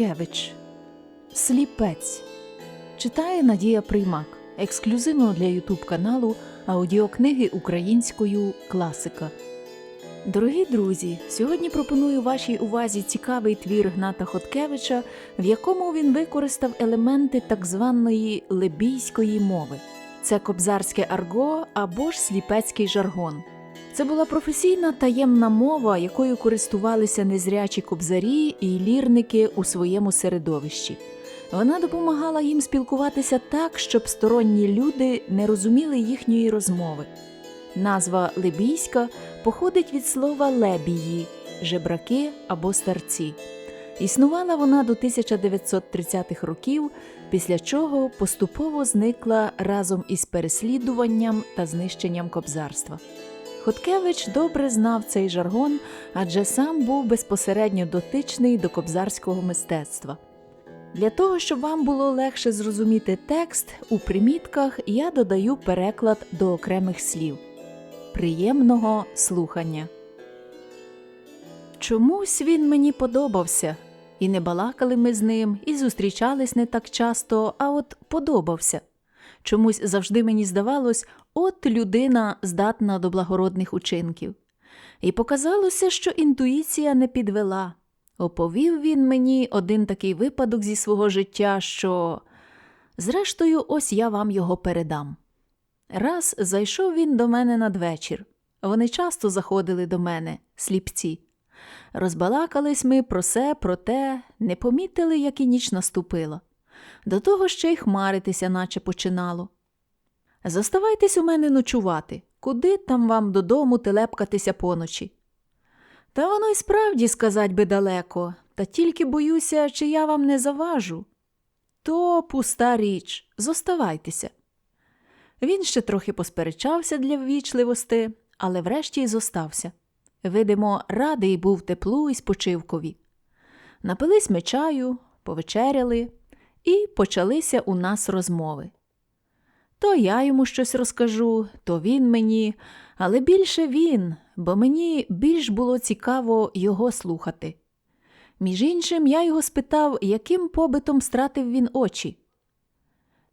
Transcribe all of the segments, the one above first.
Хоткевич Сліпець читає Надія Приймак ексклюзивно для Ютуб каналу аудіокниги українською класика. Дорогі друзі, сьогодні пропоную вашій увазі цікавий твір Гната Хоткевича, в якому він використав елементи так званої лебійської мови. Це кобзарське арго або ж сліпецький жаргон. Це була професійна таємна мова, якою користувалися незрячі кобзарі і лірники у своєму середовищі. Вона допомагала їм спілкуватися так, щоб сторонні люди не розуміли їхньої розмови. Назва лебійська походить від слова лебії, жебраки або старці. Існувала вона до 1930-х років, після чого поступово зникла разом із переслідуванням та знищенням кобзарства. Хоткевич добре знав цей жаргон, адже сам був безпосередньо дотичний до кобзарського мистецтва. Для того, щоб вам було легше зрозуміти текст, у примітках я додаю переклад до окремих слів. Приємного слухання. Чомусь він мені подобався, і не балакали ми з ним, і зустрічались не так часто, а от подобався. Чомусь завжди мені здавалось, от людина здатна до благородних учинків. І показалося, що інтуїція не підвела. Оповів він мені один такий випадок зі свого життя, що, зрештою, ось я вам його передам. Раз зайшов він до мене надвечір. Вони часто заходили до мене, сліпці. Розбалакались ми про се, про те, не помітили, як і ніч наступила. До того ще й хмаритися, наче починало. Заставайтесь у мене ночувати, куди там вам додому телепкатися поночі. Та воно й справді сказать би далеко, та тільки боюся, чи я вам не заважу. То пуста річ, зоставайтеся. Він ще трохи посперечався для ввічливости, але врешті й зостався. Видимо, радий був теплу і спочивкові. Напились ми чаю, повечеряли, і почалися у нас розмови. То я йому щось розкажу, то він мені, але більше він, бо мені більш було цікаво його слухати. Між іншим, я його спитав, яким побитом стратив він очі.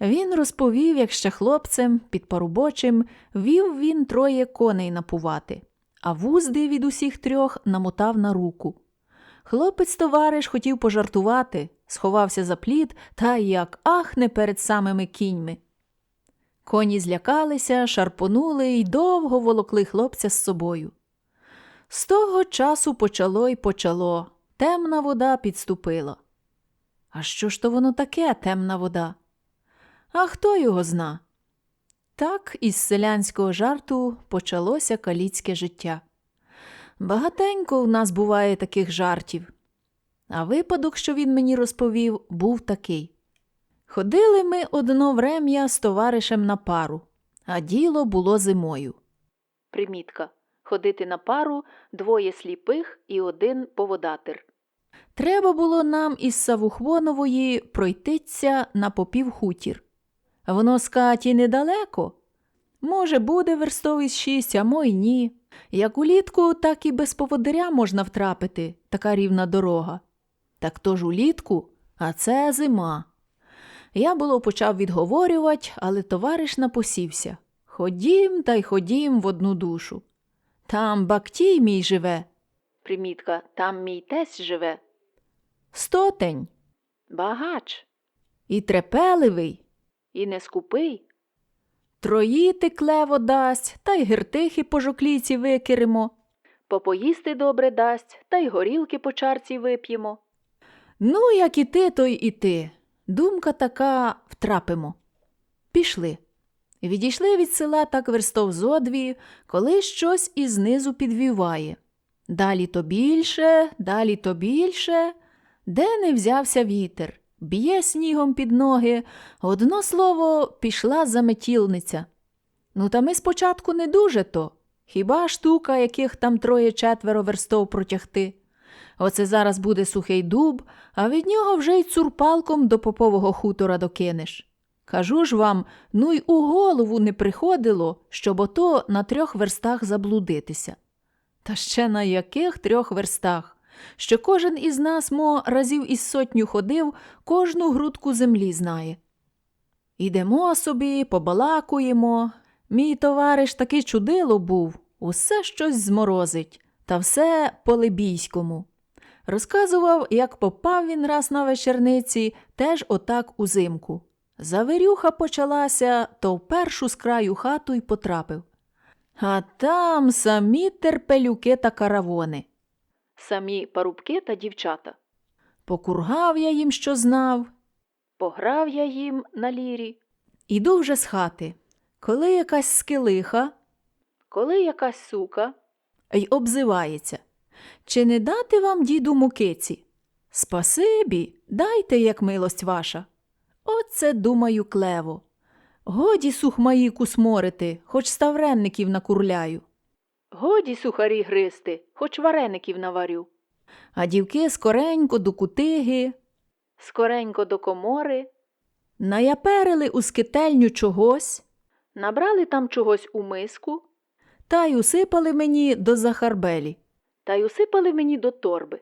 Він розповів, як ще хлопцем, під парубочим, вів він троє коней напувати, а вузди від усіх трьох намотав на руку. Хлопець товариш хотів пожартувати, сховався за плід та як ахне перед самими кіньми. Коні злякалися, шарпонули й довго волокли хлопця з собою. З того часу почало й почало. Темна вода підступила. А що ж то воно таке, темна вода? А хто його зна? Так із селянського жарту почалося каліцьке життя. Багатенько в нас буває таких жартів. А випадок, що він мені розповів, був такий. Ходили ми одно врем'я з товаришем на пару, а діло було зимою. Примітка. Ходити на пару двоє сліпих і один поводатир. Треба було нам із Савухвонової пройтися на попів хутір. Воно з каті недалеко. Може, буде верстовий шість, а мо й ні. Як улітку, так і без поводиря можна втрапити, така рівна дорога. Так то ж улітку, а це зима. Я було почав відговорювати, але товариш напосівся. Ходім та й ходім в одну душу. Там бактій мій живе. Примітка, там мій тесть живе. Стотень. Багач. І трепеливий, і не скупий. Троїти клево дасть, та й гертихи по жоклійці викиримо. Попоїсти добре дасть, та й горілки по чарці вип'ємо. Ну, як і ти, то й і ти. Думка така втрапимо. Пішли. Відійшли від села так верстов зо дві, коли щось із низу підвіває. Далі то більше, далі то більше, де не взявся вітер, б'є снігом під ноги, одно слово, пішла заметілниця. Ну, та ми спочатку не дуже то. Хіба штука, яких там троє-четверо верстов протягти? Оце зараз буде сухий дуб, а від нього вже й цурпалком до попового хутора докинеш. Кажу ж вам, ну й у голову не приходило, щоб ото на трьох верстах заблудитися. Та ще на яких трьох верстах? що кожен із нас, мо, разів із сотню ходив, кожну грудку землі знає. Ідемо собі, побалакуємо. Мій товариш таки чудило був, усе щось зморозить, та все по-либійському. Розказував, як попав він раз на вечерниці, теж отак узимку. Завирюха почалася, то в першу з краю хату й потрапив. А там самі терпелюки та каравони. Самі парубки та дівчата. Покургав я їм, що знав, пограв я їм на лірі. Іду вже з хати. Коли якась скелиха, коли якась сука, й обзивається. Чи не дати вам, діду, мукиці? Спасибі, дайте, як милость ваша. Оце, думаю, клево. Годі сухмаї кусморити, хоч ставренників накурляю. Годі сухарі гристи, хоч вареників наварю. А дівки скоренько до кутиги, скоренько до комори, наяперили у скительню чогось, набрали там чогось у миску, та й усипали мені до захарбелі, та й усипали мені до торби.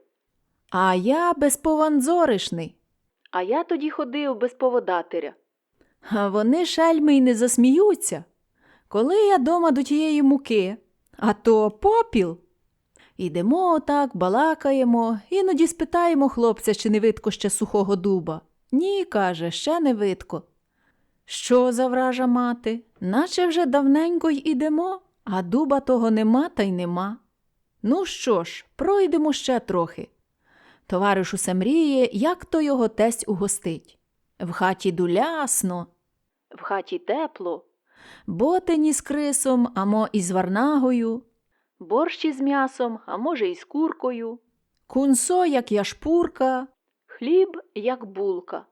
А я безпованзоришний. А я тоді ходив без поводатиря. А вони шельми й не засміються. Коли я дома до тієї муки, а то попіл. Ідемо отак, балакаємо, іноді спитаємо хлопця, чи не видко ще сухого дуба. Ні, каже, ще не видко. Що за вража мати? Наче вже давненько й ідемо, а дуба того нема та й нема. Ну що ж, пройдемо ще трохи. Товариш усе мріє, як то його тесть угостить. В хаті дулясно, в хаті тепло, ботині з крисом, амо із варнагою, борщ із м'ясом, а може, із куркою, кунсо, як яшпурка, хліб, як булка.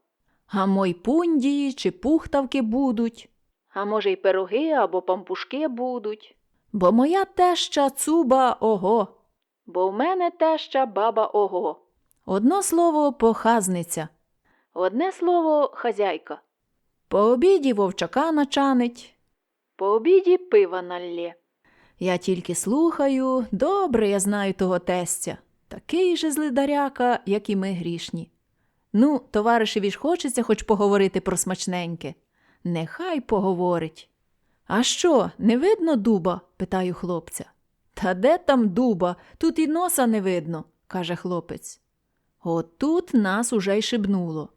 А мой пундії чи пухтавки будуть, а може, й пироги або пампушки будуть. Бо моя теща цуба ого, бо в мене теща баба ого. Одно слово похазниця, одне слово хазяйка. По обіді вовчака начанить, по обіді пива налє. Я тільки слухаю, добре я знаю того тестя, такий же злидаряка, як і ми грішні. Ну, товаришеві ж хочеться хоч поговорити про смачненьке. Нехай поговорить. А що, не видно дуба? питаю хлопця. Та де там дуба? Тут і носа не видно, каже хлопець. Отут нас уже й шибнуло.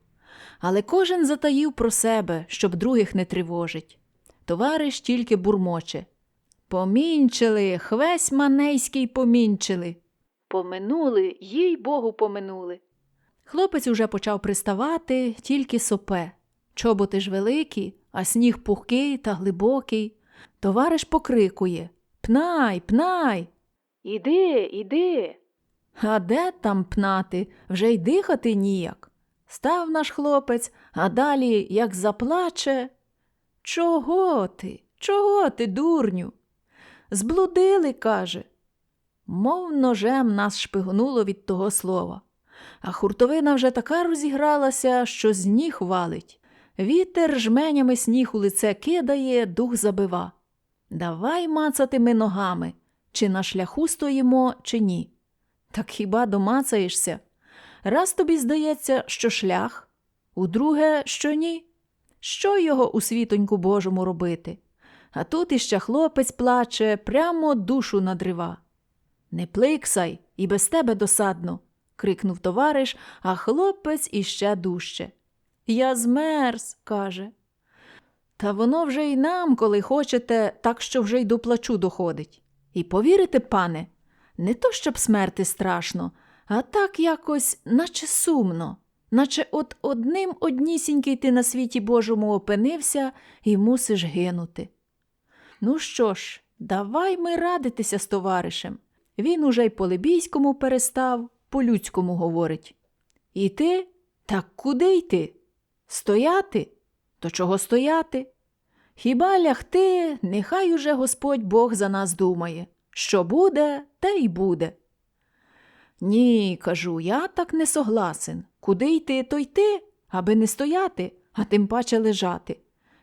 Але кожен затаїв про себе, щоб других не тривожить. Товариш тільки бурмоче. Помінчили, хвесь манейський помінчили. Поминули, їй богу, поминули. Хлопець уже почав приставати, тільки сопе. Чоботи ж великі, а сніг пухкий та глибокий. Товариш покрикує Пнай, пнай. Іди, іди. А де там пнати? Вже й дихати ніяк. Став наш хлопець, а далі як заплаче. Чого ти? Чого ти, дурню? Зблудили, каже. Мов ножем нас шпигнуло від того слова. А хуртовина вже така розігралася, що з ніг валить. Вітер жменями сніг у лице кидає, дух забива. Давай мацати ми ногами, чи на шляху стоїмо, чи ні. Так хіба домацаєшся? Раз тобі здається, що шлях, удруге, що ні. Що його у світоньку Божому робити? А тут іще хлопець плаче, прямо душу надрива. Не пликсай, і без тебе досадно, крикнув товариш, а хлопець іще дужче. Я змерз, каже. Та воно вже й нам, коли хочете, так що вже й до плачу доходить. І повірите, пане, не то щоб смерти страшно, а так якось, наче сумно, наче от одним однісінький ти на світі Божому опинився і мусиш гинути. Ну що ж, давай ми радитися з товаришем. Він уже й по либійському перестав, по людському говорить. Іти? Так куди йти? Стояти? То чого стояти? Хіба лягти, нехай уже Господь Бог за нас думає. Що буде, те й буде. Ні, кажу, я так не согласен. Куди йти, то йти, аби не стояти, а тим паче лежати.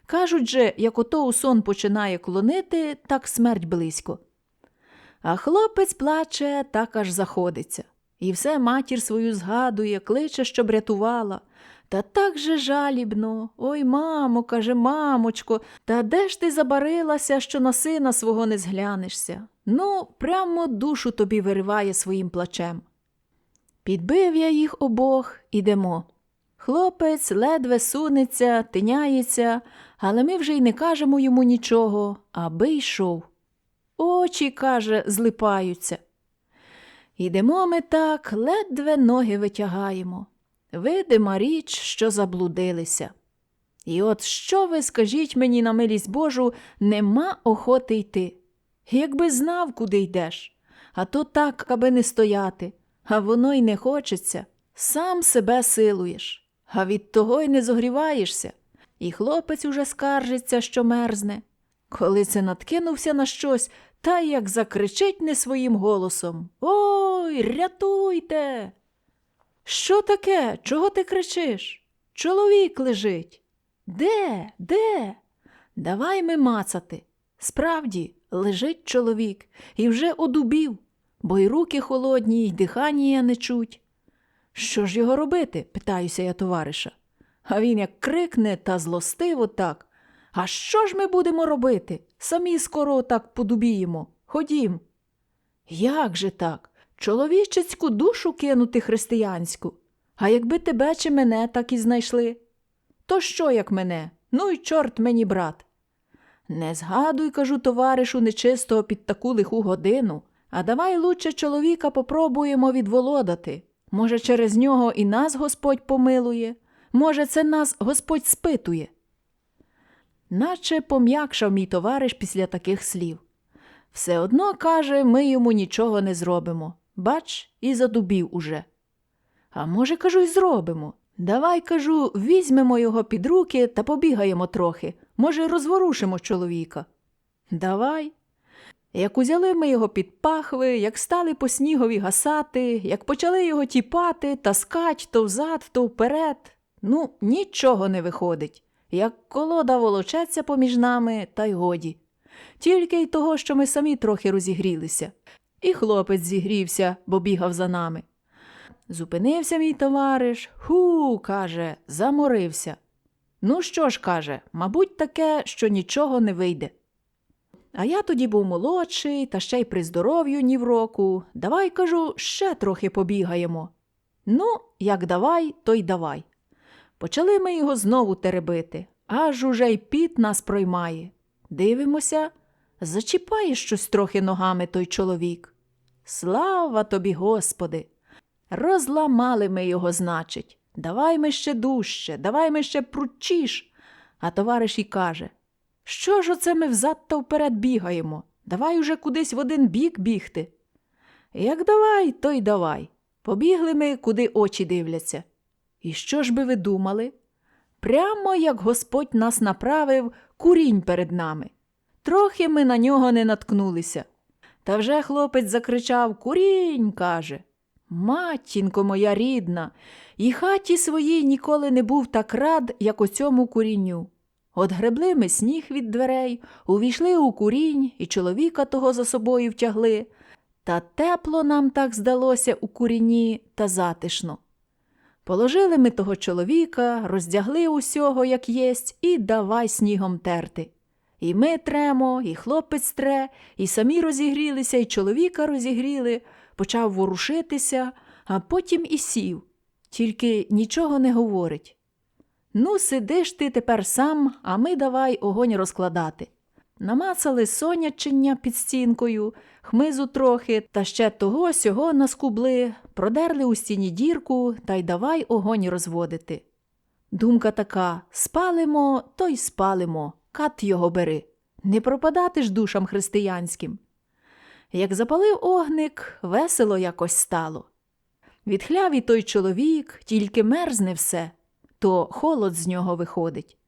Кажуть же, як ото у сон починає клонити, так смерть близько. А хлопець плаче, так аж заходиться. І все матір свою згадує, кличе, щоб рятувала. Та так же жалібно. Ой, мамо, каже, мамочко, та де ж ти забарилася, що на сина свого не зглянешся? Ну, прямо душу тобі вириває своїм плачем. Підбив я їх обох, ідемо. Хлопець ледве сунеться, тиняється, але ми вже й не кажемо йому нічого, аби йшов. Очі, каже, злипаються. Ідемо ми так, ледве ноги витягаємо. Видима річ, що заблудилися. І от що ви скажіть мені на милість Божу, нема охоти йти. Якби знав, куди йдеш, а то так, аби не стояти, а воно й не хочеться, сам себе силуєш, а від того й не зогріваєшся. І хлопець уже скаржиться, що мерзне. Коли це надкинувся на щось, та як закричить не своїм голосом Ой, рятуйте! Що таке? Чого ти кричиш? Чоловік лежить. Де? Де? Давай ми мацати. Справді, лежить чоловік і вже одубів, бо й руки холодні, й дихання не чуть. Що ж його робити? питаюся я товариша. А він як крикне та злостиво так. А що ж ми будемо робити? Самі скоро так подубіємо. Ходім. Як же так? Чоловічицьку душу кинути християнську. А якби тебе чи мене так і знайшли? То що, як мене? Ну й чорт мені, брат. Не згадуй, кажу, товаришу нечистого під таку лиху годину, а давай лучше чоловіка попробуємо відволодати. Може, через нього і нас Господь помилує, може, це нас Господь спитує. Наче пом'якшав мій товариш після таких слів. Все одно, каже, ми йому нічого не зробимо. Бач, і задубів уже. А може, кажу, й зробимо. Давай, кажу, візьмемо його під руки та побігаємо трохи. Може, розворушимо чоловіка. Давай. Як узяли ми його під пахви, як стали по снігові гасати, як почали його тіпати, таскать то взад, то вперед. Ну, нічого не виходить. Як колода волочеться поміж нами, та й годі. Тільки й того, що ми самі трохи розігрілися. І хлопець зігрівся, бо бігав за нами. Зупинився мій товариш, ху, каже, заморився. Ну що ж, каже, мабуть, таке, що нічого не вийде. А я тоді був молодший, та ще й при здоров'ю ні в року. Давай, кажу, ще трохи побігаємо. Ну, як давай, то й давай. Почали ми його знову теребити, аж уже й піт нас проймає. Дивимося, зачіпає щось трохи ногами той чоловік. Слава тобі, Господи! Розламали ми його, значить. Давай ми ще дужче, давай ми ще пручіш. А товариш і каже Що ж оце ми взад та вперед бігаємо? Давай уже кудись в один бік бігти. Як давай, то й давай. Побігли ми, куди очі дивляться. І що ж би ви думали? Прямо як Господь нас направив, курінь перед нами. Трохи ми на нього не наткнулися. Та вже хлопець закричав Курінь, каже. Матінко моя рідна, і хаті своїй ніколи не був так рад, як у цьому курінню. От гребли ми сніг від дверей, увійшли у курінь і чоловіка того за собою втягли. Та тепло нам так здалося у куріні та затишно. Положили ми того чоловіка, роздягли усього, як єсть, і давай снігом терти. І ми тремо, і хлопець тре, і самі розігрілися, і чоловіка розігріли, почав ворушитися, а потім і сів, тільки нічого не говорить. Ну, сидиш ти тепер сам, а ми давай огонь розкладати. Намацали сонячення під стінкою, хмизу трохи, та ще того сього наскубли, продерли у стіні дірку та й давай огонь розводити. Думка така спалимо, то й спалимо, кат його бери. Не пропадати ж душам християнським. Як запалив огник, весело якось стало. Відхляв і той чоловік, тільки мерзне все, то холод з нього виходить.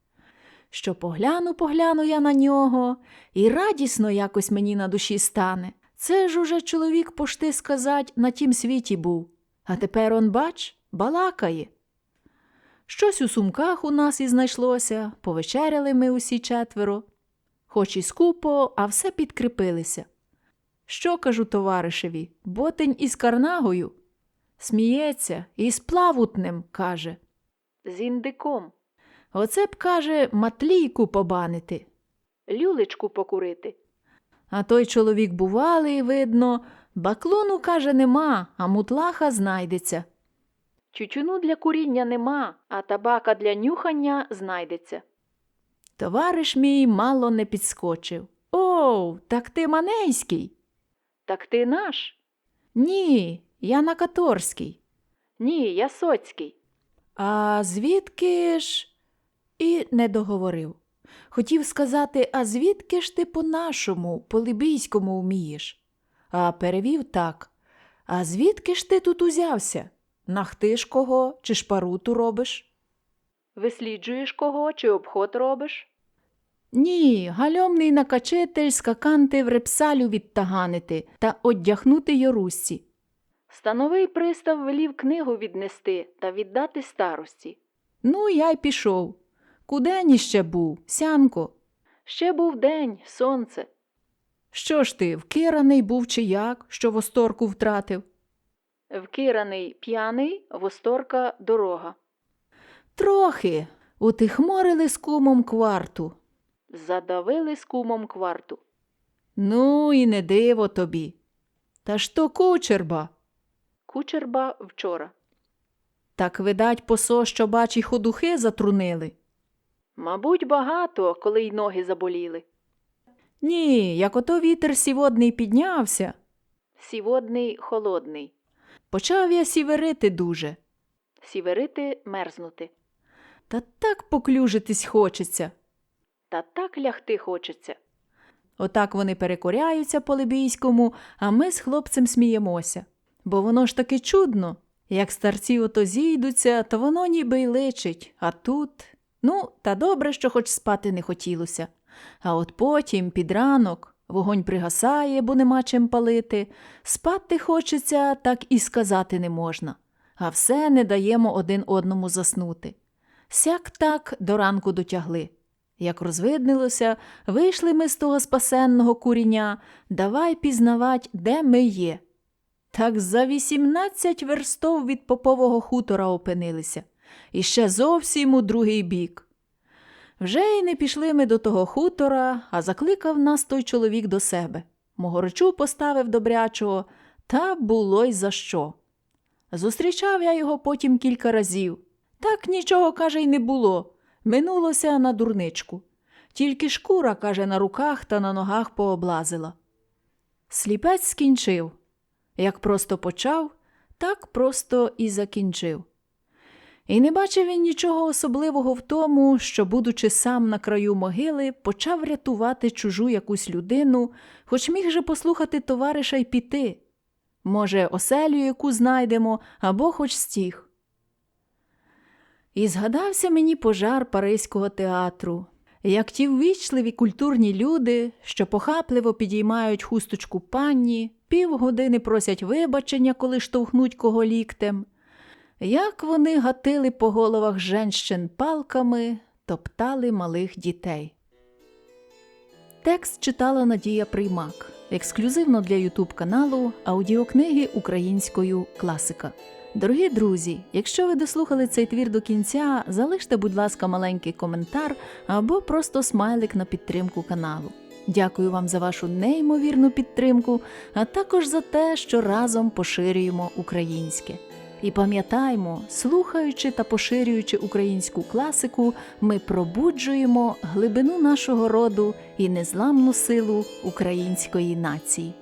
Що погляну, погляну я на нього, і радісно якось мені на душі стане. Це ж уже чоловік пошти сказать на тім світі був, а тепер он, бач, балакає. Щось у сумках у нас і знайшлося, повечеряли ми усі четверо. Хоч і скупо, а все підкріпилися. Що кажу товаришеві, ботень із карнагою? Сміється і з плавутним, каже. З індиком. Оце б, каже, матлійку побанити, люлечку покурити. А той чоловік бувалий, видно, баклону, каже, нема, а мутлаха знайдеться. Чучуну для куріння нема, а табака для нюхання знайдеться. Товариш мій мало не підскочив. О, так ти манейський. Так ти наш? Ні, я на Каторський. Ні, я соцький. А звідки ж? І не договорив. Хотів сказати, а звідки ж ти по-нашому, по-либійському вмієш? А перевів так. А звідки ж ти тут узявся? Нахтиш кого чи шпаруту робиш? Висліджуєш кого чи обход робиш? Ні, гальомний накачитель скаканти в репсалю відтаганити та одягнути Йорусці. Становий пристав велів книгу віднести та віддати старості. Ну, я й пішов. Кудені ще був, сянко? Ще був день, сонце. Що ж ти, вкираний був чи як, що восторку втратив? Вкираний п'яний, восторка дорога. Трохи утихморили з кумом кварту. Задавили з кумом кварту. Ну, і не диво тобі. Та ж то кучерба. Кучерба вчора. Так, видать, посо, що бачі ходухи затрунили. Мабуть, багато, коли й ноги заболіли. Ні, як ото вітер сіводний піднявся. Сіводний холодний. Почав я сіверити дуже. Сіверити мерзнути. Та так поклюжитись хочеться. Та так лягти хочеться. Отак вони перекоряються по либійському, а ми з хлопцем сміємося. Бо воно ж таки чудно. Як старці ото зійдуться, то воно ніби й личить, а тут. Ну, та добре, що хоч спати не хотілося. А от потім, під ранок, вогонь пригасає, бо нема чим палити. Спати хочеться, так і сказати не можна. А все не даємо один одному заснути. Сяк так до ранку дотягли. Як розвиднилося, вийшли ми з того спасенного куріння, давай пізнавать, де ми є. Так за вісімнадцять верстов від попового хутора опинилися, і ще зовсім у другий бік. Вже й не пішли ми до того хутора, а закликав нас той чоловік до себе. Могорочу поставив добрячого, та було й за що. Зустрічав я його потім кілька разів. Так нічого, каже, й не було. Минулося на дурничку. Тільки шкура, каже, на руках та на ногах пооблазила. Сліпець скінчив. Як просто почав, так просто і закінчив. І не бачив він нічого особливого в тому, що, будучи сам на краю могили, почав рятувати чужу якусь людину, хоч міг же послухати товариша й піти. Може, оселю яку знайдемо, або хоч стіг. І згадався мені пожар Паризького театру, як ті ввічливі культурні люди, що похапливо підіймають хусточку панні, півгодини просять вибачення, коли штовхнуть кого ліктем, як вони гатили по головах женщин палками, топтали малих дітей. Текст читала Надія Приймак ексклюзивно для Ютуб каналу аудіокниги українською класика. Дорогі друзі, якщо ви дослухали цей твір до кінця, залиште, будь ласка, маленький коментар або просто смайлик на підтримку каналу. Дякую вам за вашу неймовірну підтримку, а також за те, що разом поширюємо українське. І пам'ятаймо, слухаючи та поширюючи українську класику, ми пробуджуємо глибину нашого роду і незламну силу української нації.